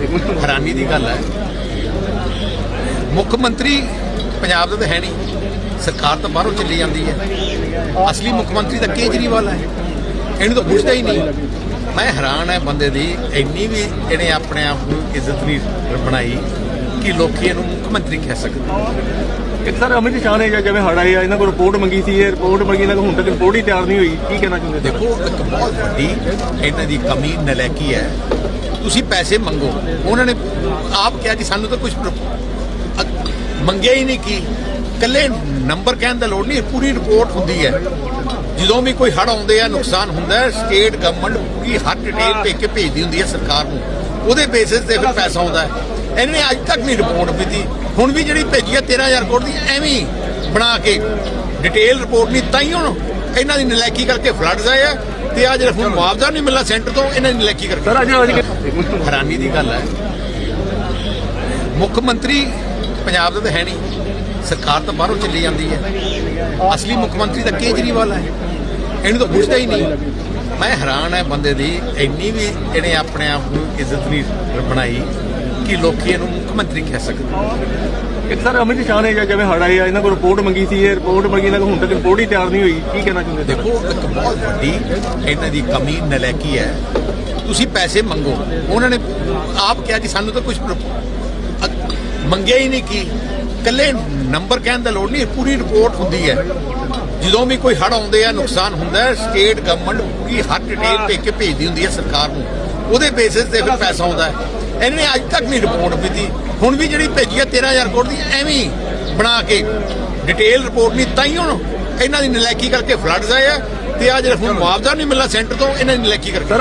ਹੈਰਾਨੀ ਦੀ ਗੱਲ ਹੈ। ਮੁੱਖ ਮੰਤਰੀ ਪੰਜਾਬ ਦਾ ਤਾਂ ਹੈ ਨਹੀਂ। ਸਰਕਾਰ ਤਾਂ ਬਾਹਰੋਂ ਚੱਲੀ ਜਾਂਦੀ ਹੈ। ਅਸਲੀ ਮੁੱਖ ਮੰਤਰੀ ਤਾਂ ਕੇਜਰੀਵਾਲ ਹੈ। ਇਹਨੂੰ ਤਾਂ ਪੁੱਛਦਾ ਹੀ ਨਹੀਂ। ਮੈਂ ਹੈਰਾਨ ਹੈ ਬੰਦੇ ਦੀ ਇੰਨੀ ਵੀ ਇਹਨੇ ਆਪਣੇ ਆਪ ਨੂੰ ਇੱਜ਼ਤ ਨਹੀਂ ਬਣਾਈ ਕਿ ਲੋਕੀ ਇਹਨੂੰ ਮੁੱਖ ਮੰਤਰੀ ਕਹਿ ਸਕਦੇ ਇੱਕ ਸਰ ਅਮਿਤ ਸ਼ਾਹ ਨੇ ਜਿਵੇਂ ਹੜ ਆ ਇਹਨਾਂ ਕੋਲ ਰਿਪੋਰਟ ਮੰਗੀ ਸੀ ਇਹ ਰਿਪੋਰਟ ਮੰਗੀ ਇਹਨਾਂ ਕੋਲ ਹੁਣ ਤੱਕ ਰਿਪੋਰਟ ਹੀ ਤਿਆਰ ਨਹੀਂ ਹੋਈ। ਕੀ ਕਹਿਣਾ ਚਾਹੁੰਦੇ ਦੇਖੋ ਇੱਕ ਬਹੁਤ ਵੱਡੀ ਇਹਨਾਂ ਦੀ ਕਮੀ ਨਲਾਇਕੀ ਹੈ। ਤੁਸੀਂ ਪੈਸੇ ਮੰਗੋ। ਉਹਨਾਂ ਨੇ ਆਪ ਕਿਹਾ ਕਿ ਸਾਨੂੰ ਤਾਂ ਕੁਝ ਮੰਗਿਆ ਹੀ ਨਹੀਂ ਕੀ ਕੱਲੇ ਨੰਬਰ ਕਹਿਣ ਦਾ ਲੋੜ ਨਹੀਂ ਪੂਰੀ ਰਿਪੋਰਟ ਹੁੰਦੀ ਹੈ। ਜਦੋਂ ਵੀ ਕੋਈ ਹੜ ਆਉਂਦੇ ਆ ਨੁਕਸਾਨ ਹੁੰਦਾ ਹੈ ਸਟੇਟ ਗਵਰਨਮੈਂਟ ਪੂਰੀ ਹਰ ਡਿਟੇਲ ਭੇਜ ਕੇ ਭੇਜਦੀ ਹੁੰਦੀ ਹੈ ਸਰਕਾਰ ਨੂੰ। ਉਹਦੇ ਬੇਸਿਸ ਤੇ ਫਿਰ ਪੈਸਾ ਆਉਂਦਾ ਹੈ। ਇਹਨੇ ਅੱਜ ਤੱਕ ਨਹੀਂ ਰਿਪੋਰਟ ਦਿੱਤੀ ਹੁਣ ਵੀ ਜਿਹੜੀ ਭੇਜੀ ਹੈ 13000 ਕਰੋੜ ਦੀ ਐਵੇਂ ਹੀ ਬਣਾ ਕੇ ਡਿਟੇਲ ਰਿਪੋਰਟ ਨਹੀਂ ਤਾਂ ਹੀ ਹੁਣ ਇਹਨਾਂ ਦੀ ਨਲਾਇਕੀ ਕਰਕੇ ਫਲੱਡਸ ਆਏ ਆ ਤੇ ਆ ਜਿਹੜਾ ਹੁਣ ਮੁਆਵਜ਼ਾ ਨਹੀਂ ਮਿਲਣਾ ਸੈਂਟਰ ਤੋਂ ਇਹਨਾਂ ਦੀ ਨਲਾਇਕੀ ਕਰਕੇ। ਸਰ ਅੱਜ ਅੱਜ ਹੈਰਾਨੀ ਦੀ ਗੱਲ ਹੈ। ਮੁੱਖ ਮੰਤਰੀ ਪੰਜਾਬ ਦਾ ਤਾਂ ਹੈ ਨਹੀਂ ਸਰਕਾਰ ਤਾਂ ਬਾਹਰੋਂ ਚੱਲੀ ਜਾਂਦੀ ਹੈ। ਅਸਲੀ ਮੁੱਖ ਮੰਤਰੀ ਤਾਂ ਕੇਜਰੀਵਾਲ ਹੈ। ਇਹਨੂੰ ਤਾਂ ਪੁੱਛਦਾ ਹੀ ਨਹੀਂ। ਮੈਂ ਹੈਰਾਨ ਹੈ ਬੰਦੇ ਦੀ ਇੰਨੀ ਵੀ ਇਹਨੇ ਆਪਣੇ ਆਪ ਨੂੰ ਇੱਜ਼ਤ ਨਹੀਂ ਬਣਾਈ ਕਿ ਲੋਕੀ ਇਹਨੂੰ ਮੁੱਖ ਮੰਤਰੀ ਕਹਿ ਸਕਦੇ ਇੱਕ ਸਰ ਅਮਿਤ ਸ਼ਾਹ ਨੇ ਜਿਵੇਂ ਹੜ ਆਏ ਇਹਨਾਂ ਕੋਲ ਰਿਪੋਰਟ ਮੰਗੀ ਸੀ, ਇਹ ਰਿਪੋਰਟ ਮੰਗੀ, ਇਹਨਾਂ ਕੋਲ ਹੁਣ ਤੱਕ ਰਿਪੋਰਟ ਹੀ ਤਿਆਰ ਨਹੀਂ ਹੋਈ। ਕੀ ਕਹਿਣਾ ਚਾਹੁੰਦੇ ਦੇਖੋ, ਇੱਕ ਬਹੁਤ ਵੱਡੀ ਇਹਨਾਂ ਦੀ ਕਮੀ, ਨਲਾਇਕੀ ਹੈ। ਤੁਸੀਂ ਪੈਸੇ ਮੰਗੋ। ਉਹਨਾਂ ਨੇ ਆਪ ਕਿਹਾ ਕਿ ਸਾਨੂੰ ਤਾਂ ਕੁਝ ਮੰਗਿਆ ਹੀ ਨਹੀਂ ਕੀ। ਕੱਲੇ ਨੰਬਰ ਕਹਿਣ ਦਾ ਲੋੜ ਨਹੀਂ, ਪੂਰੀ ਰਿਪੋਰਟ ਹੁੰਦੀ ਹੈ। ਜਦੋਂ ਵੀ ਕੋਈ ਹੜ ਆਉਂਦੇ ਆ, ਨੁਕਸਾਨ ਹੁੰਦਾ ਹੈ ਸਟੇਟ ਗਵਰਨਮੈਂਟ ਪੂਰੀ ਹਰ ਡਿਟੇਲ ਭੇਜ ਕੇ ਭੇਜਦੀ ਹੁੰਦੀ ਹੈ ਸਰਕਾਰ ਨੂੰ। ਉਹਦੇ ਬੇਸਿਸ ਤੇ ਫਿਰ ਪੈਸਾ ਆਉਂਦਾ ਹੈ। ਇਹਨੇ ਨੇ ਅੱਜ ਤੱਕ ਨਹੀਂ ਰਿਪੋਰਟ ਦਿੱਤੀ। ਹੁਣ ਵੀ ਜਿਹੜੀ ਭੇਜੀ ਹੈ 13000 ਕਰੋੜ ਦੀ, ਐਵੇਂ ਬਣਾ ਕੇ ਡਿਟੇਲ ਰਿਪੋਰਟ ਨਹੀਂ, ਤਾਂ ਹੀ ਹੁਣ ਇਹਨਾਂ ਦੀ ਨਲਾਇਕੀ ਕਰਕੇ ਫਲੱਡਸ ਆਇਆ ਤੇ ਆ ਜਿਹੜਾ ਹੁਣ ਮੁਆਵਜ਼ਾ ਨਹੀਂ ਮਿਲਣਾ ਸੈਂਟਰ ਤੋਂ, ਇਹਨਾਂ ਦੀ ਨਲਾਇਕੀ ਕਰਕੇ।